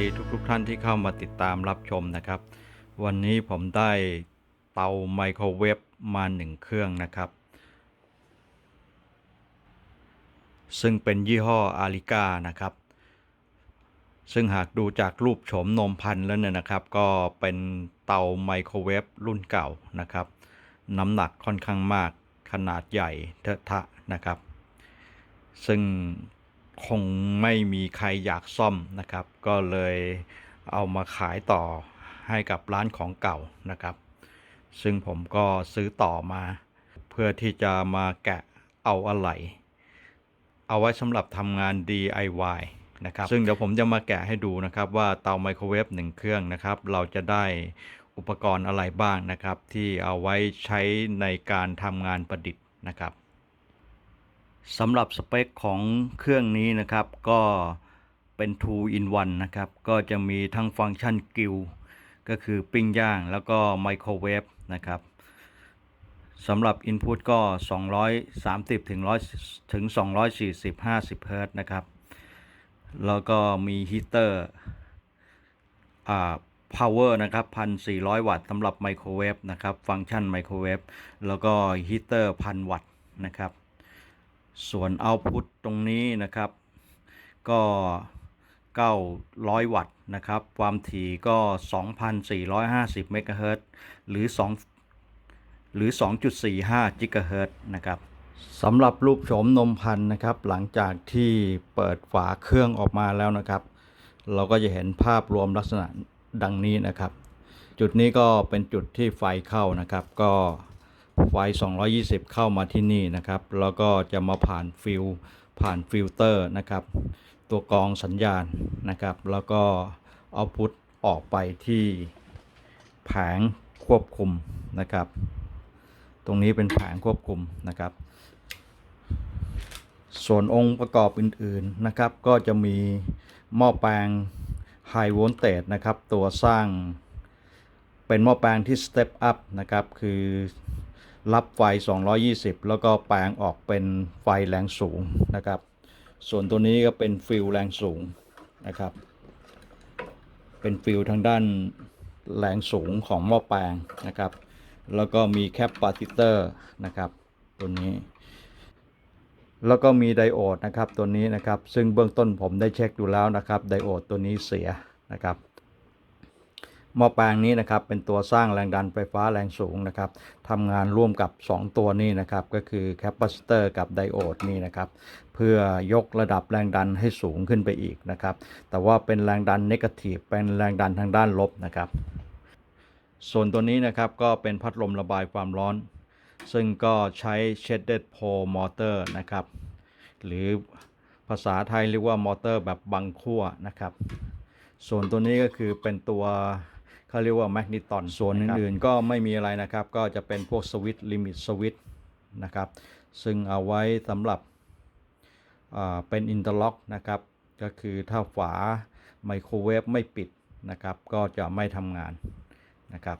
ดีทุกๆทท่านที่เข้ามาติดตามรับชมนะครับ วันนี้ผมได้เตาไมโครเวฟมาหนึ่งเครื่องนะครับ ซึ่งเป็นยี่ห้ออาริกานะครับ ซึ่งหากดูจากรูปโฉมนมพันธุ์แล้วเนี่ยนะครับ ก็เป็นเตาไมโครเวฟรุ่นเก่านะครับ น้ำหนักค่อนข้างมากขนาดใหญ่เทอะทะนะครับ ซึ่ง คงไม่มีใครอยากซ่อมนะครับ ก็เลยเอามาขายต่อให้กับร้านของเก่านะครับ ซึ่งผมก็ซื้อต่อมา เพื่อที่จะมาแกะเอาอะไหล่เอาไว้สำหรับทำงาน DIY นะครับ ซึ่งเดี๋ยวผมจะมาแกะให้ดูนะครับ ว่าเตาไมโครเวฟหนึ่งเครื่องนะครับ เราจะได้อุปกรณ์อะไรบ้างนะครับ ที่เอาไว้ใช้ในการทำงานประดิษฐ์นะครับ สำหรับสเปคของเครื่องนี้นะครับก็เป็น 2 in 1 นะครับ ก็จะมีทั้งฟังก์ชันกิลก็คือปิ้งย่างแล้วก็ไมโครเวฟนะครับสำหรับ Input ก็ 230ถึง100ถึง240 50เฮิรตนะครับ แล้วก็มีฮีเตอร์อ่า power นะครับ 1,400 วัตต์สำหรับไมโครเวฟนะครับ ฟังก์ชันไมโครเวฟแล้วก็ฮีเตอร์ 1,000 วัตต์นะครับ ส่วนเอาพุตตรงนี้นะครับ ก็ 900 วัตต์นะครับ ความถี่ก็ 2,450 เมกะเฮิรตหรือ 2 หรือ 2.45 กิกะเฮิรตนะครับสำหรับรูปโฉมนมพันธุ์นะครับ หลังจากที่เปิดฝาเครื่องออกมาแล้วนะครับ เราก็จะเห็นภาพรวมลักษณะดังนี้นะครับ จุดนี้ก็เป็นจุดที่ไฟเข้านะครับ ก็ ไฟ 220 เข้ามาที่นี่นะครับ แล้วก็จะมาผ่านฟิลผ่านฟิลเตอร์นะครับ ตัวกรองสัญญาณนะครับ แล้วก็เอาพุทออกไปที่แผงควบคุมนะครับ ตรงนี้เป็นแผงควบคุมนะครับ ส่วนองค์ประกอบอื่นๆนะครับ ก็จะมีหม้อแปลง High Voltage นะครับ ตัวสร้างเป็นหม้อแปลงที่ Step Up นะครับ คือ รับไฟ 220 แล้วก็แปลงออกเป็นไฟแรงสูงนะครับ ส่วนตัวนี้ก็เป็นฟิลแรงสูงนะครับ เป็นฟิลทางด้านแรงสูงของหม้อแปลงนะครับ แล้วก็มีแคปปาติเตอร์นะครับตัวนี้ แล้วก็มีไดโอดนะครับตัวนี้นะครับ ซึ่งเบื้องต้นผมได้เช็คดูแล้วนะครับไดโอดตัวนี้เสียนะครับ หม้อแปลงนี้นะครับเป็นตัวสร้างแรงดันไฟฟ้าแรงสูงนะครับทำงานร่วมกับ 2 ตัวนี้นะครับก็คือแคปซิเตอร์กับไดโอดนี่นะครับเพื่อยกระดับแรงดันให้สูงขึ้นไปอีกนะครับแต่ว่าเป็นแรงดันเนกาทีฟเป็นแรงดันทางด้านลบนะครับส่วนตัวนี้นะครับก็เป็นพัดลมระบายความร้อน ซึ่งก็ใช้ shaded pole motor นะครับหรือภาษาไทยเรียกว่ามอเตอร์แบบบังขั้วนะครับ ส่วนตัวนี้ก็คือเป็นตัว เขาเรียกว่าแมกนิตอนส่วนอื่นๆก็ไม่มีอะไรนะครับ ก็จะเป็นพวกสวิตช์ลิมิตสวิตช์นะครับ ซึ่งเอาไว้สำหรับอ่าเป็นอินเตอร์ล็อกนะครับ ก็คือถ้าฝาไมโครเวฟไม่ปิดนะครับ ก็จะไม่ทำงานนะครับ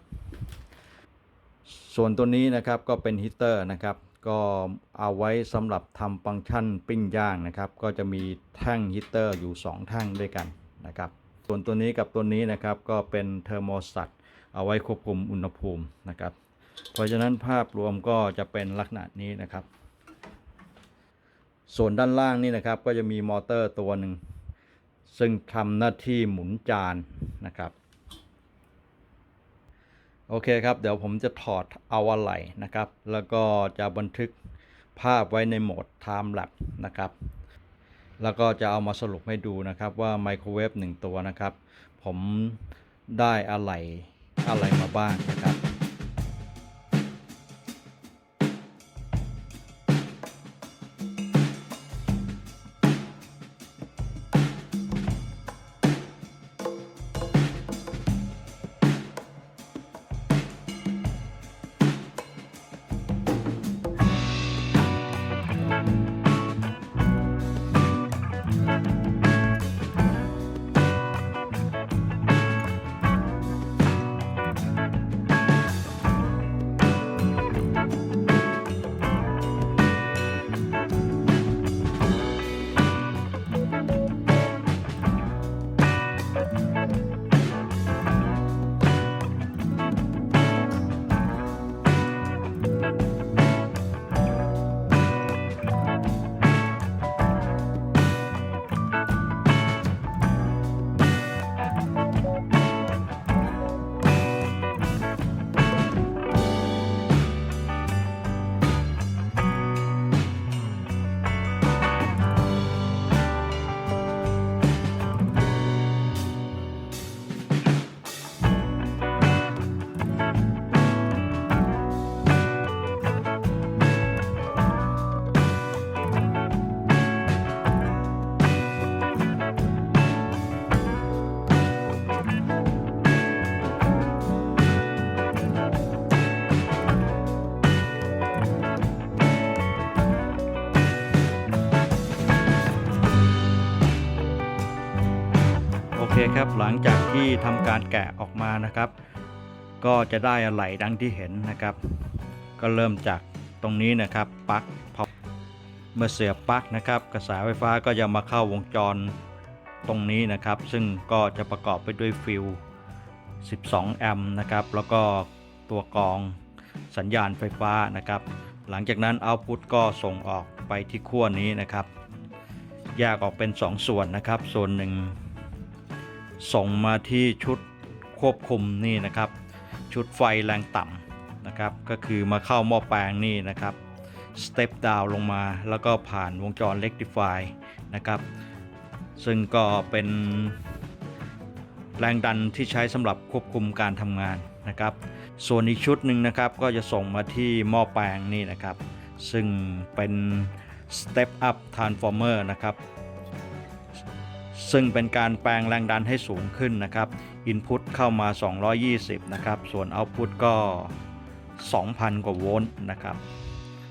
ส่วนตัวนี้นะครับก็เป็นฮีเตอร์นะครับก็เอาไว้สำหรับทำฟังก์ชันปิ้งย่างนะครับ ก็จะมีแท่งฮีเตอร์อยู่ 2 แท่งด้วยกันนะครับ ส่วนตัวนี้กับตัวนี้นะครับก็เป็นเทอร์โมสตัตเอาไว้ควบคุมอุณหภูมินะครับ เพราะฉะนั้นภาพรวมก็จะเป็นลักษณะนี้นะครับ ส่วนด้านล่างนี่นะครับก็จะมีมอเตอร์ตัวหนึ่งซึ่งทำหน้าที่หมุนจานนะครับโอเคครับเดี๋ยวผมจะถอดเอาอะไหล่นะครับ แล้วก็จะบันทึกภาพไว้ในโหมด Time Lapse นะครับ แล้วก็จะเอามาสรุปให้ดูนะครับว่าไมโครเวฟหนึ่งตัวนะครับ ผมได้อะไรอะไรมาบ้างนะครับ คครับ หลังจากที่ทำการแกะออกมานะครับ ก็จะได้อะไหล่ดังที่เห็นนะครับ ก็เริ่มจากตรงนี้นะครับปลั๊กพอเมื่อเสียบปลั๊กนะครับ กระแสไฟฟ้าก็จะมาเข้าวงจรตรงนี้นะครับ ซึ่งก็จะประกอบไปด้วยฟิล 12 แอมป์นะครับ แล้วก็ตัวกรองสัญญาณไฟฟ้านะครับ หลังจากนั้นเอาพุตก็ส่งออกไปที่ขั้วนี้นะครับ แยกออกเป็น 2 ส่วนนะครับ ส่วนหนึ่ง ส่งมาที่ชุดควบคุมนี่นะครับ ชุดไฟแรงต่ำนะครับ ก็คือมาเข้าหม้อแปลงนี่นะครับสเต็ปดาวลงมาแล้วก็ผ่านวงจร rectify นะครับ ซึ่งก็เป็นแรงดันที่ใช้สำหรับควบคุมการทำงานนะครับ ส่วนอีกชุดหนึ่งนะครับก็จะส่งมาที่หม้อแปลงนี่นะครับ ซึ่งเป็น step up transformer นะครับ ซึ่งเป็นการแปลงแรงดันให้สูงขึ้นนะครับ Input เข้ามา 220 นะครับ ส่วน Output ก็ 2,000 กว่าโวลต์นะครับ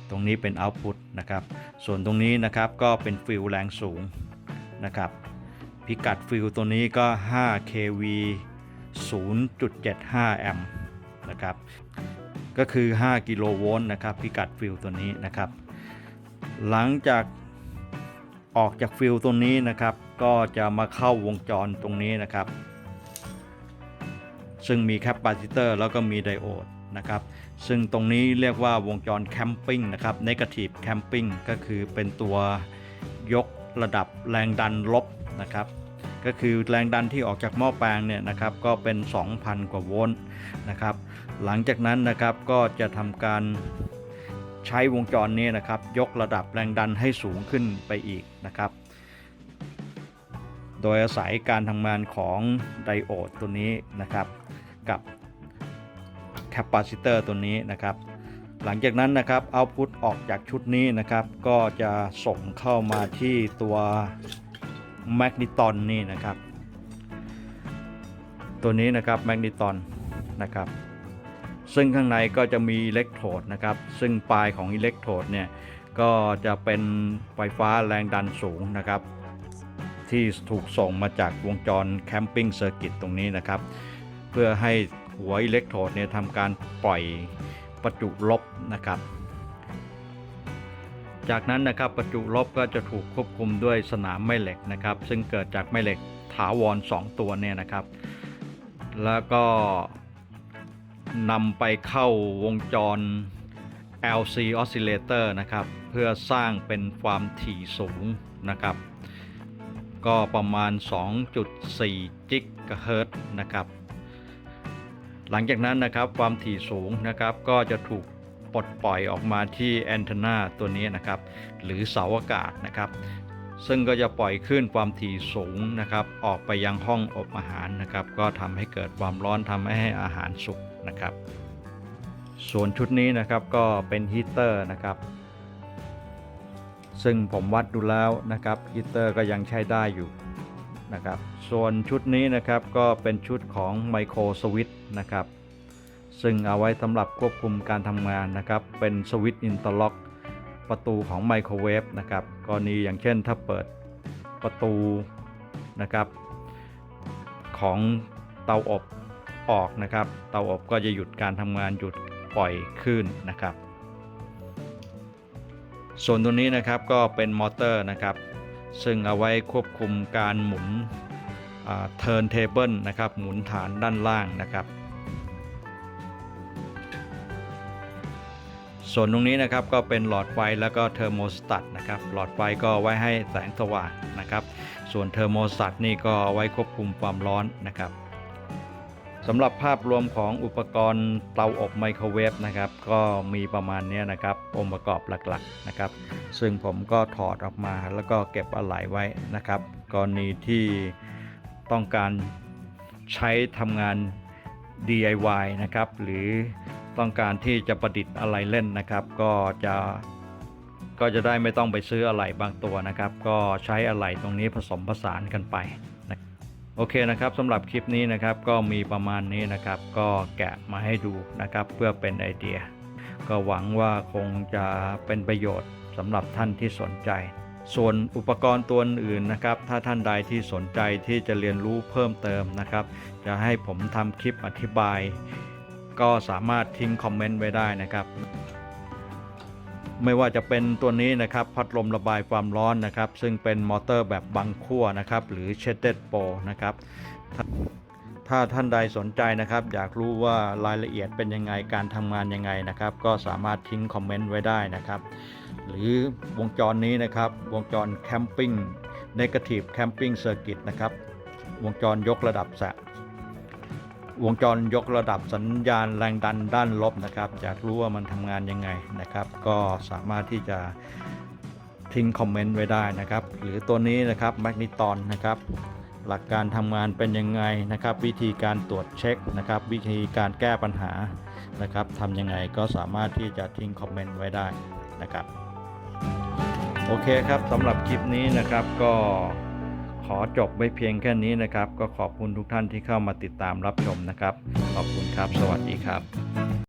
ตรงนี้เป็น Output นะครับ ส่วนตรงนี้นะครับก็เป็นฟิลแรงสูงนะครับ พิกัดฟิลตัวนี้ก็ 5 kV 0.75 แอมป์นะครับ ก็คือ 5 กิโลโวลต์นะครับ พิกัดฟิลตัวนี้นะครับ หลังจาก ออกจากฟิลตรงนี้นะครับ ก็จะมาเข้าวงจรตรงนี้นะครับ ซึ่งมีแคปปาซิเตอร์แล้วก็มีไดโอดนะครับ ซึ่งตรงนี้เรียกว่าวงจรแคมปิ้งนะครับเนกาทีฟแคมปิ้งก็คือเป็นตัวยกระดับแรงดันลบนะครับ ก็คือแรงดันที่ออกจากหม้อแปลงเนี่ยนะครับ ก็เป็น 2,000 กว่าโวลต์นะครับ หลังจากนั้นนะครับก็จะทำการ ใช้วงจรนี้นะครับ ยกระดับแรงดันให้สูงขึ้นไปอีกนะครับ โดยอาศัยการทำงานของไดโอดตัวนี้นะครับ กับแคปซิเตอร์ตัวนี้นะครับหลังจากนั้นนะครับเอาพุตออกจากชุดนี้นะครับ ก็จะส่งเข้ามาที่ตัวแมกนิตอนนี่นะครับ ตัวนี้นะครับแมกนิตอนนะครับ ซึ่งข้างในก็จะมีอิเล็กโทรดนะครับ ซึ่งปลายของอิเล็กโทรดเนี่ยก็จะเป็นไฟฟ้าแรงดันสูงนะครับ ที่ถูกส่งมาจากวงจรแคมปิ้งเซอร์กิตตรงนี้นะครับ เพื่อให้หัวอิเล็กโทรดเนี่ยทำการปล่อยประจุลบนะครับ จากนั้นนะครับประจุลบก็จะถูกควบคุมด้วยสนามแม่เหล็กนะครับ ซึ่งเกิดจากแม่เหล็กถาวร 2 ตัวเนี่ยนะครับ แล้วก็ นำไปเข้าวงจร LC oscillator นะครับ เพื่อสร้างเป็นความถี่สูงนะครับ ก็ประมาณ 2.4 จิกะเฮิรตซ์นะครับ หลังจากนั้นนะครับความถี่สูงนะครับก็จะถูกปลดปล่อยออกมาที่แอนเทนาตัวนี้นะครับ หรือเสาอากาศนะครับ ซึ่งก็จะปล่อยขึ้นความถี่สูงนะครับ ออกไปยังห้องอบอาหารนะครับ ก็ทำให้เกิดความร้อนทำให้อาหารสุก นะครับ ส่วนชุดนี้นะครับก็เป็นฮีเตอร์นะครับ ซึ่งผมวัดดูแล้วนะครับฮีเตอร์ก็ยังใช้ได้อยู่นะครับ ส่วนชุดนี้นะครับก็เป็นชุดของไมโครสวิตนะครับ ซึ่งเอาไว้สำหรับควบคุมการทำงานนะครับ เป็นสวิตช์อินเตอร์ล็อกประตูของไมโครเวฟนะครับกรณีอย่างเช่นถ้าเปิดประตูนะครับของเตาอบ ออกนะครับ เตาอบก็จะหยุดการทำงานหยุดปล่อยคลื่นนะครับ ส่วนตัวนี้นะครับก็เป็นมอเตอร์นะครับ ซึ่งเอาไว้ควบคุมการหมุนเทิร์นเทเบิลนะครับ หมุนฐานด้านล่างนะครับส่วนตรงนี้นะครับก็เป็นหลอดไฟแล้วก็เทอร์โมสตัตนะครับหลอดไฟก็ไว้ให้แสงสว่างนะครับ ส่วนเทอร์โมสตัตนี่ก็ไว้ควบคุมความร้อนนะครับ สำหรับภาพรวมของอุปกรณ์เตาอบไมโครเวฟนะครับ ก็มีประมาณนี้นะครับ องค์ประกอบหลักๆนะครับ ซึ่งผมก็ถอดออกมาแล้วก็เก็บอะไหล่ไว้นะครับ กรณีที่ต้องการใช้ทำงาน DIY นะครับ หรือต้องการที่จะประดิษฐ์อะไรเล่นนะครับ ก็จะก็จะได้ไม่ต้องไปซื้ออะไหล่บางตัวนะครับ ก็ใช้อะไหล่ตรงนี้ผสมผสานกันไป โอเคนะครับสำหรับคลิปนี้นะครับก็มีประมาณนี้นะครับ ก็แกะมาให้ดูนะครับเพื่อเป็นไอเดีย ก็หวังว่าคงจะเป็นประโยชน์สำหรับท่านที่สนใจ ส่วนอุปกรณ์ตัวอื่นนะครับ ถ้าท่านใดที่สนใจที่จะเรียนรู้เพิ่มเติมนะครับ จะให้ผมทำคลิปอธิบาย ก็สามารถทิ้งคอมเมนต์ไว้ได้นะครับ ไม่ว่าจะเป็นตัวนี้นะครับพัดลมระบายความร้อนนะครับ ซึ่งเป็นมอเตอร์แบบบังขั้วนะครับหรือ Shaded Pro นะครับถ้าท่านใดสนใจนะครับ อยากรู้ว่ารายละเอียดเป็นยังไงการทำงานยังไงนะครับ ก็สามารถทิ้งคอมเมนต์ไว้ได้นะครับ หรือวงจรนี้นะครับ วงจรแคมปิ้ง Negative Camping Circuit นะครับ วงจรยกระดับสง วงจรยกระดับสัญญาณแรงดันด้านลบนะครับอยากรู้ว่ามันทำงานยังไงนะครับ ก็สามารถที่จะทิ้งคอมเมนต์ไว้ได้นะครับ หรือตัวนี้นะครับแมกนิตอนนะครับ หลักการทำงานเป็นยังไงนะครับ วิธีการตรวจเช็คนะครับ วิธีการแก้ปัญหานะครับทำยังไงก็สามารถที่จะทิ้งคอมเมนต์ไว้ได้นะครับ โอเคครับสำหรับคลิปนี้นะครับก็ ขอจบไว้เพียงแค่นี้นะครับ ก็ขอบคุณทุกท่านที่เข้ามาติดตามรับชมนะครับ ขอบคุณครับ สวัสดีครับ